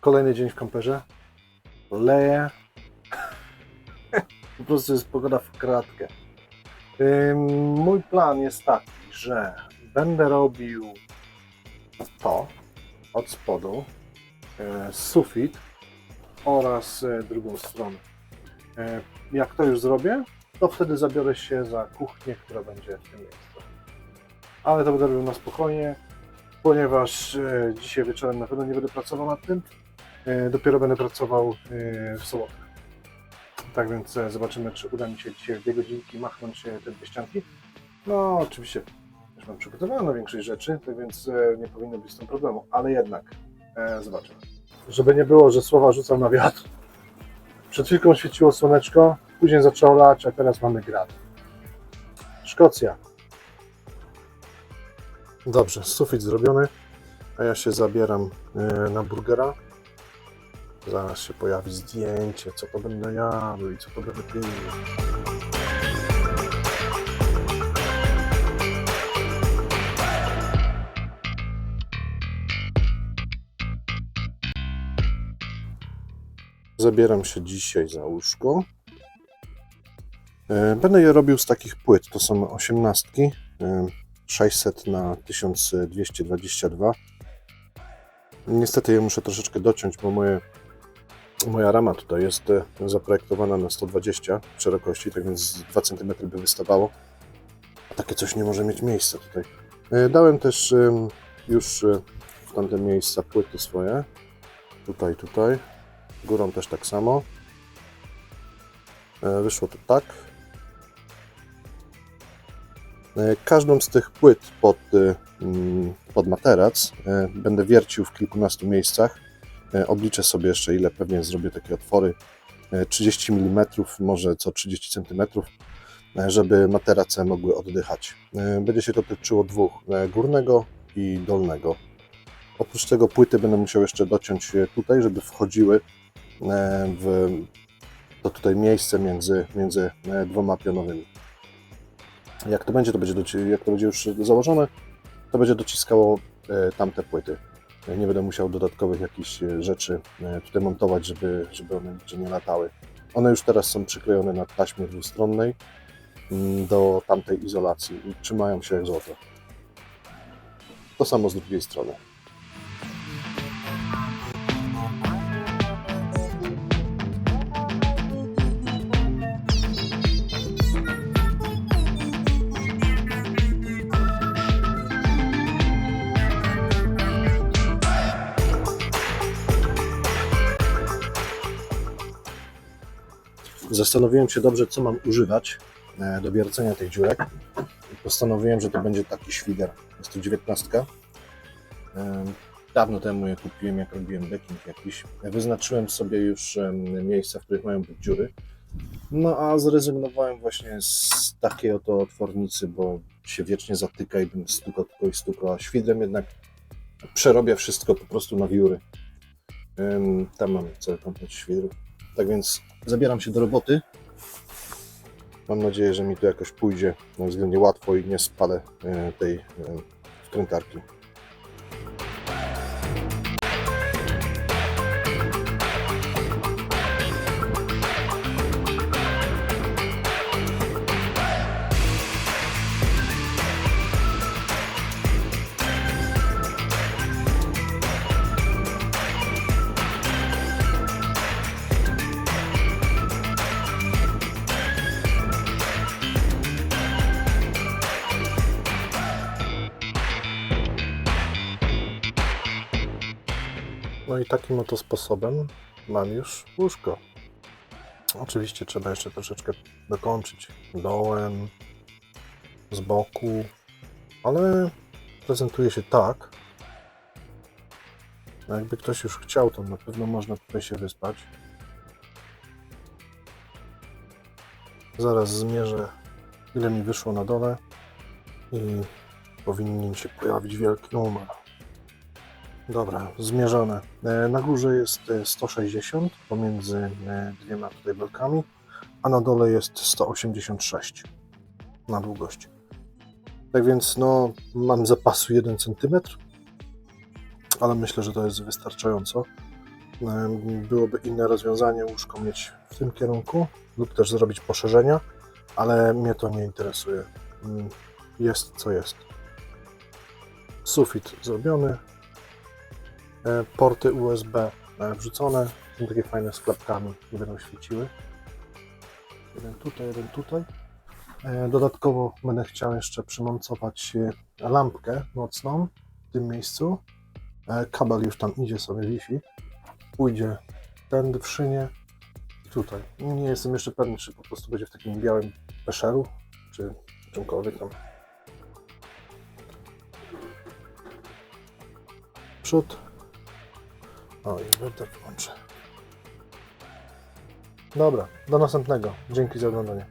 Kolejny dzień w kamperze. Leje. po prostu jest pogoda w kratkę. Mój plan jest taki, że będę robił to od spodu, e, sufit oraz e, drugą stronę. E, Jak to już zrobię, to wtedy zabiorę się za kuchnię, która będzie w tym miejscu. Ale to będę robił na spokojnie, ponieważ dzisiaj wieczorem na pewno nie będę pracował nad tym. E, Dopiero będę pracował e, w sobotę. Tak więc e, zobaczymy, czy uda mi się dzisiaj w dwie godzinki machnąć te dwie ścianki. No, oczywiście już mam przygotowaną większość rzeczy, tak więc nie powinno być z tym problemu, ale jednak zobaczymy. Żeby nie było, że słowa rzucam na wiatr. Przed chwilką świeciło słoneczko, później zaczęło lać, a teraz mamy grad. Szkocja. Dobrze, sufit zrobiony, a ja się zabieram na burgera. Zaraz się pojawi zdjęcie, co to będę jadł i co to będę pił. Zabieram się dzisiaj za łóżko. E, Będę je robił z takich płyt. To są osiemnastki. e, 600 na 1222. Niestety je muszę troszeczkę dociąć, bo moje, moja rama tutaj jest e, zaprojektowana na 120 szerokości, tak więc 2 cm by wystawało. Takie coś nie może mieć miejsca tutaj. E, Dałem też już e, w tamte miejsca płyty swoje. Tutaj, tutaj. Górą też tak samo. Wyszło to tak. Każdą z tych płyt pod, pod materac będę wiercił w kilkunastu miejscach. E, Obliczę sobie jeszcze, ile pewnie zrobię takie otwory. E, 30 mm, może co 30 cm, e, żeby materace mogły oddychać. E, Będzie się to tyczyło dwóch, e, górnego i dolnego. Oprócz tego płyty będę musiał jeszcze dociąć e, tutaj, żeby wchodziły e, w to tutaj miejsce między, między e, dwoma pionowymi. Jak to będzie, to będzie, jak to będzie już założone, to będzie dociskało e, tamte płyty. Nie będę musiał dodatkowych jakichś e, rzeczy e, tutaj montować, żeby, żeby one nigdzie nie latały. One już teraz są przyklejone na taśmie dwustronnej mm, do tamtej izolacji i trzymają się jak złoto. To samo z drugiej strony. Zastanowiłem się dobrze, co mam używać e, do wiercenia tych dziurek. Postanowiłem, że to będzie taki świder. Jest to 19. E, Dawno temu je kupiłem, jak robiłem decking jakiś. Wyznaczyłem sobie już miejsca, w których mają być dziury. No a zrezygnowałem właśnie z takiej oto otwornicy, bo się wiecznie zatyka i bym stukał tylko i stukał, a świdrem jednak przerobię wszystko po prostu na wióry. Tam mam cały komplet świrów. Tak więc zabieram się do roboty. Mam nadzieję, że mi to jakoś pójdzie względnie łatwo i nie spalę e, tej e, wkrętarki. No i takim oto sposobem mam już łóżko. Oczywiście trzeba jeszcze troszeczkę dokończyć dołem, z boku, ale prezentuje się tak. No Jakby ktoś już chciał, to na pewno można tutaj się wyspać. Zaraz zmierzę, ile mi wyszło na dole i powinien się pojawić wielki numer. Dobra, zmierzone. E, Na górze jest e, 160 pomiędzy e, dwiema tutaj belkami, a na dole jest 186 na długość. Tak więc no, mam zapasu 1 cm, ale myślę, że to jest wystarczająco. byłoby inne rozwiązanie, łóżko mieć w tym kierunku lub też zrobić poszerzenia, ale mnie to nie interesuje. Mm, Jest co jest. Sufit zrobiony, E, porty USB e, wrzucone, są takie fajne z klapkami, nie będą świeciły. Jeden tutaj, jeden tutaj. E, Dodatkowo będę chciał jeszcze przymontować e, lampkę nocną w tym miejscu. E, Kabel już tam idzie sobie Wi-Fi. Pójdzie tędy w szynie i tutaj. Nie jestem jeszcze pewny, czy po prostu będzie w takim białym peszeru, czy czymkolwiek tam. Przód. O, inwerter włączę. Dobra, do następnego. Dzięki za oglądanie.